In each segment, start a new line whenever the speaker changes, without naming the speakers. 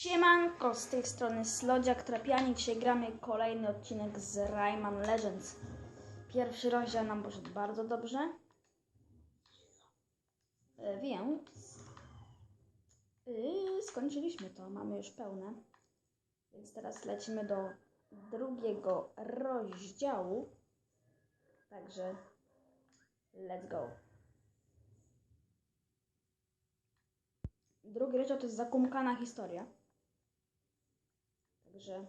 Siemanko, z tej strony Slodziak Trapiani. Dzisiaj gramy kolejny odcinek z Rayman Legends. Pierwszy rozdział nam poszedł bardzo dobrze. E, Więc yy, skończyliśmy to, mamy już pełne. Więc teraz lecimy do drugiego rozdziału. Także let's go. Drugi rozdział to jest zakumkana historia. Także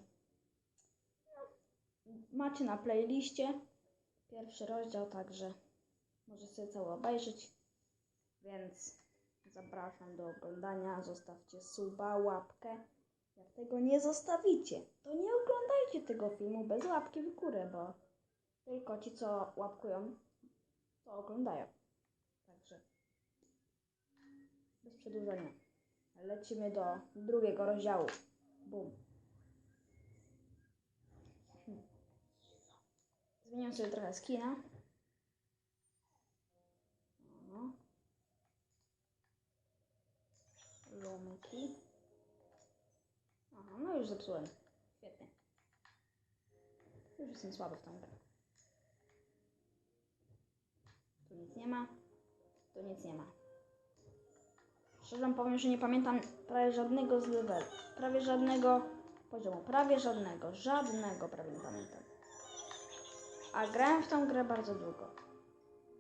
macie na playliście pierwszy rozdział, także możecie sobie cały obejrzeć. Więc zapraszam do oglądania. Zostawcie suba, łapkę. Jak tego nie zostawicie, to nie oglądajcie tego filmu bez łapki w górę, bo tylko ci, co łapkują, to oglądają. Także bez przedłużenia. Lecimy do drugiego rozdziału. Bum. Zmieniam sobie trochę skina. O. Lumki. Aha, no już zepsułem. Świetnie. Już jestem słaby w tą grę. Tu nic nie ma. Tu nic nie ma. Szczerze powiem, że nie pamiętam prawie żadnego z levelu. Prawie żadnego poziomu. Prawie żadnego. Żadnego prawie nie pamiętam. A grałem w tą grę bardzo długo.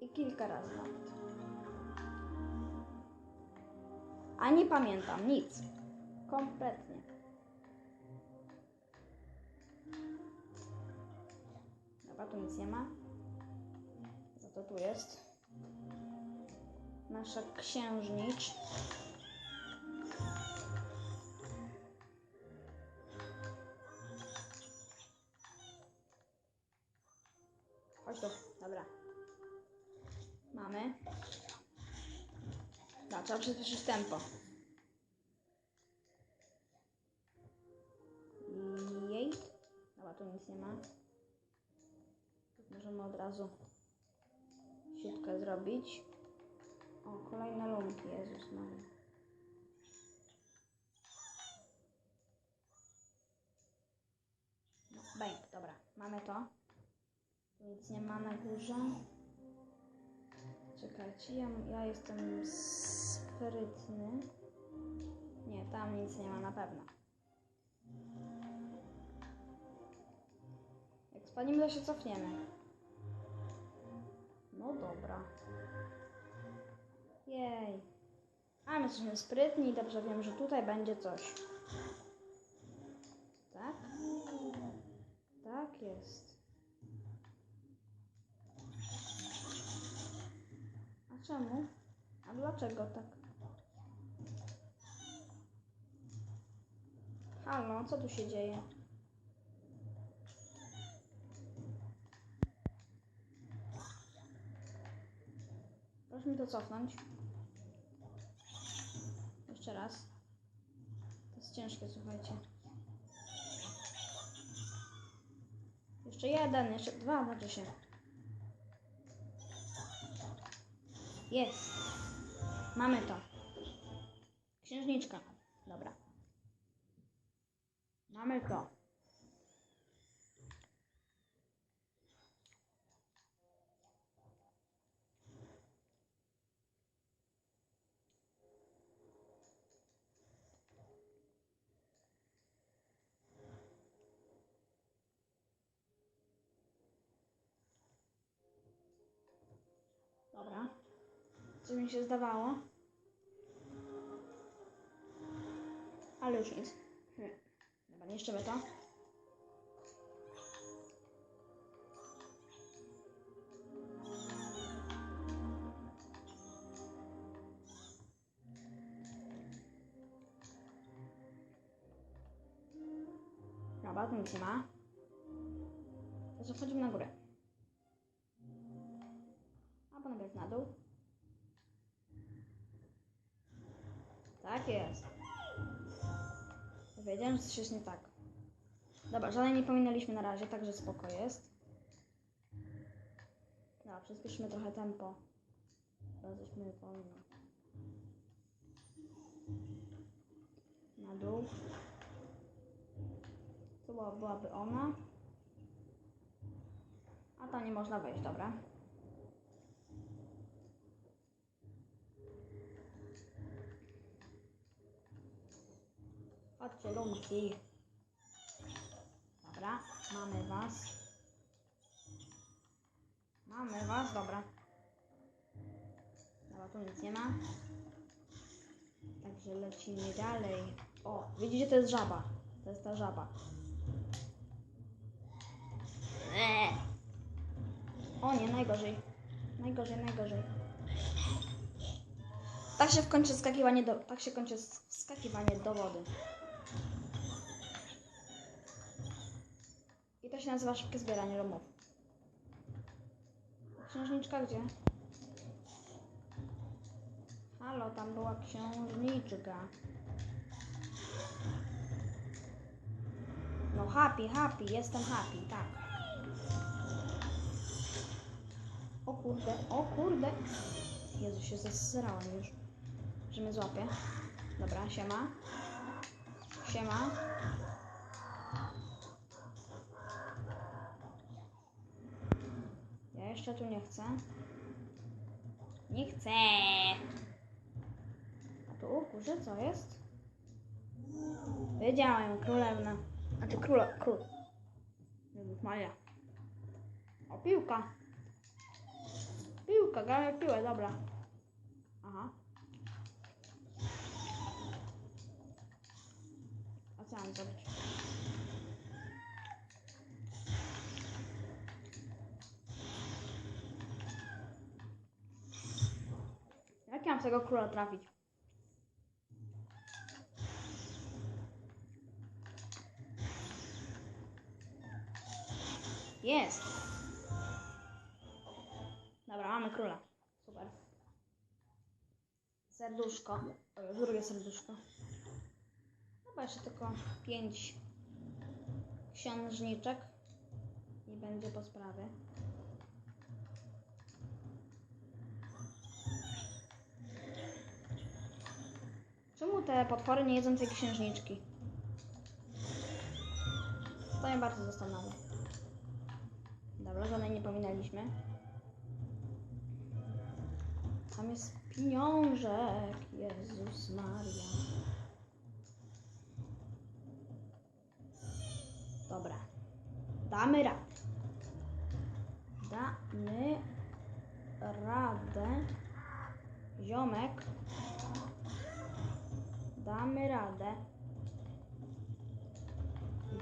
I kilka razy nawet. A nie pamiętam nic. Kompletnie. Dobra, tu nic nie ma. Za to tu jest nasza księżnicz. Chodź tu, dobra. Mamy. No, trzeba przyspieszyć tempo. Jej. Dobra, tu nic nie ma. Możemy od razu siutkę zrobić. O, kolejne lumki, Jezus Maria. Bęk, dobra, mamy to. Nic nie ma na górze. Czekajcie, ja, ja jestem sprytny. Nie, tam nic nie ma na pewno. Jak spadniemy, to się cofniemy. No dobra. Jej. A my jesteśmy sprytni i dobrze wiem, że tutaj będzie coś. Tak? Tak jest. A czemu? A dlaczego tak? Halo, co tu się dzieje? Proszę mi to cofnąć. Jeszcze raz. To jest ciężkie, słuchajcie. Jeszcze jeden, jeszcze dwa, znaczy się. Jest. Mamy to. Księżniczka. Dobra. Mamy to. Dobra. Co mi się zdawało. Ale już nic. Hmm. Dobra, niszczymy to. Dobra, tu nic ma. To wchodzimy na górę. A potem jest na dół. Tak jest. Wiedziałem, że coś jest nie tak. Dobra, żadnej nie pominęliśmy na razie, także spoko jest. Dobra, przyspieszymy trochę tempo. Bo żeśmy pominął. No. Na dół. To była, byłaby ona. A tam nie można wejść, dobra. Chodźcie, lumki. Dobra, mamy was. Mamy was, dobra. Dobra, tu nic nie ma. Także lecimy dalej. O, widzicie, to jest żaba. To jest ta żaba. Eee. O nie, najgorzej. Najgorzej, najgorzej. Tak się kończy skakiwanie do, tak się kończy sk- wskakiwanie do wody. To się nazywa szybkie zbieranie lumów. Księżniczka gdzie? Halo, tam była księżniczka. No happy, happy, jestem happy, tak. O kurde, o kurde. Jezu, się zesrałem już, że mnie złapie. Dobra, siema. Siema. Tu nie chcę. Nie chcę. A tu, kurze, co jest? Wiedziałem, królewna. A ty króla, król. Jezus Maria. O, piłka. Piłka, gramy piłę, dobra. Aha. A co mam zrobić? Jak ja mam tego króla trafić? Jest! Dobra, mamy króla. Super. Serduszko. Już drugie serduszko. Chyba jeszcze tylko pięć księżniczek i będzie po sprawie. Czemu te potwory nie jedzą tej księżniczki? To mnie bardzo zastanawia. Dobra, żadnej nie pominęliśmy. Tam jest pieniążek. Jezus Maria. Dobra. Damy radę. Damy radę. Ziomek. Damy radę.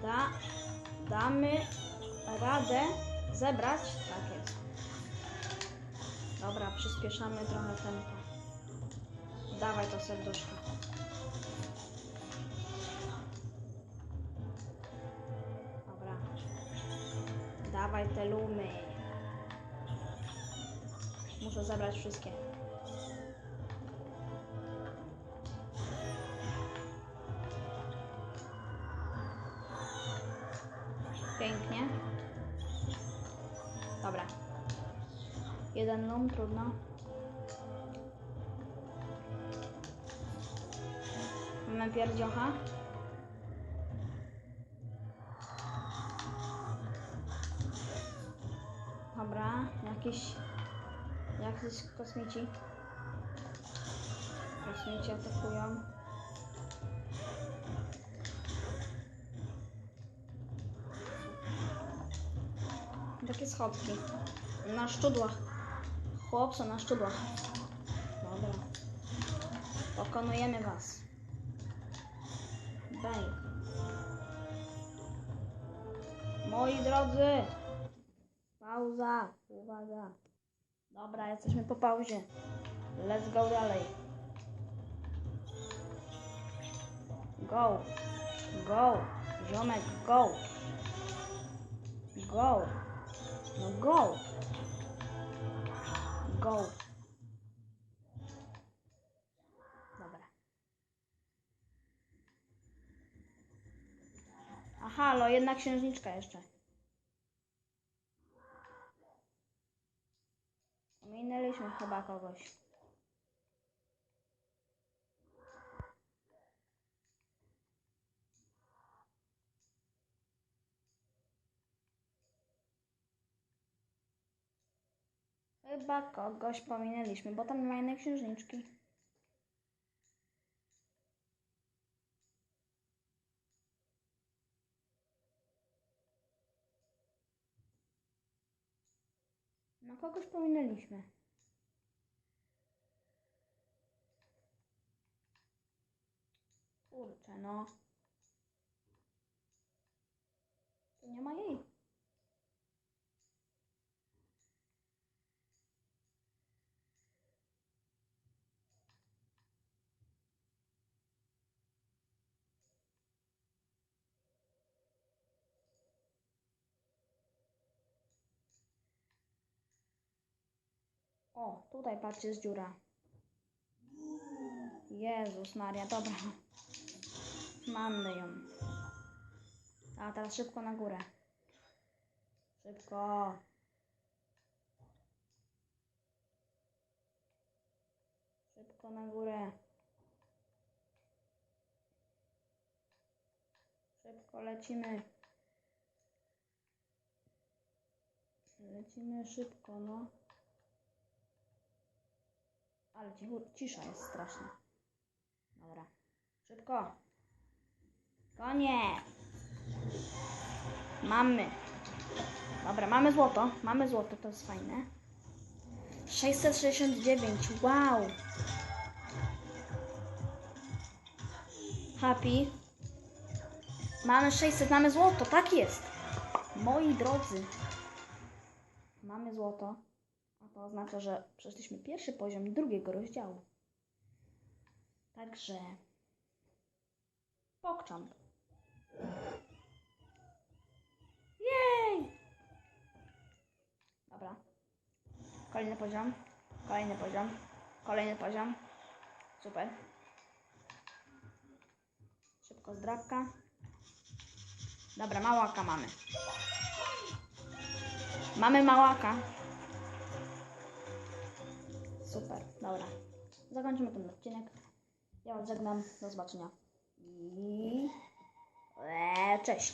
Da, damy radę zebrać. Tak jest. Dobra, przyspieszamy trochę tempo. Dawaj to serduszko. Dobra. Dawaj te lumy. Muszę zebrać wszystkie. Jeden lum, trudno. Mamy pierdziocha. Dobra, jakiś... Jakiś kosmici. Kosmici atakują. Takie schodki. Na szczudłach. Chłopco na szczudłach. Dobra. Pokonujemy was. Bang. Moi drodzy. Pauza. Uwaga. Dobra, jesteśmy po pauzie. Let's go dalej. Go. Go. Ziomek, go. Go. No go. Go. Dobra. A halo, jedna księżniczka jeszcze. Minęliśmy chyba kogoś. Chyba kogoś pominęliśmy, bo tam jednej księżniczki. No kogoś pominęliśmy. Kurczę, no. Tu nie ma jej. O, tutaj patrzcie, jest dziura. Jezus Maria, dobra. Mamy ją. A teraz szybko na górę. Szybko. Szybko na górę. Szybko lecimy. Lecimy szybko, no. Ale cisza jest straszna. Dobra. Szybko. Konie. Mamy. Dobra, mamy złoto. Mamy złoto, to jest fajne. 669. Wow. Happy. Mamy 600, mamy złoto, tak jest. Moi drodzy. Mamy złoto. To oznacza, że przeszliśmy pierwszy poziom drugiego rozdziału. Także. Pokczam. Jej! Dobra. Kolejny poziom. Kolejny poziom. Kolejny poziom. Super. Szybko zdrabka. Dobra, małaka mamy. Mamy małaka. Super, dobra. Zakończymy ten odcinek. Ja was żegnam. Do zobaczenia. I... Eee, cześć.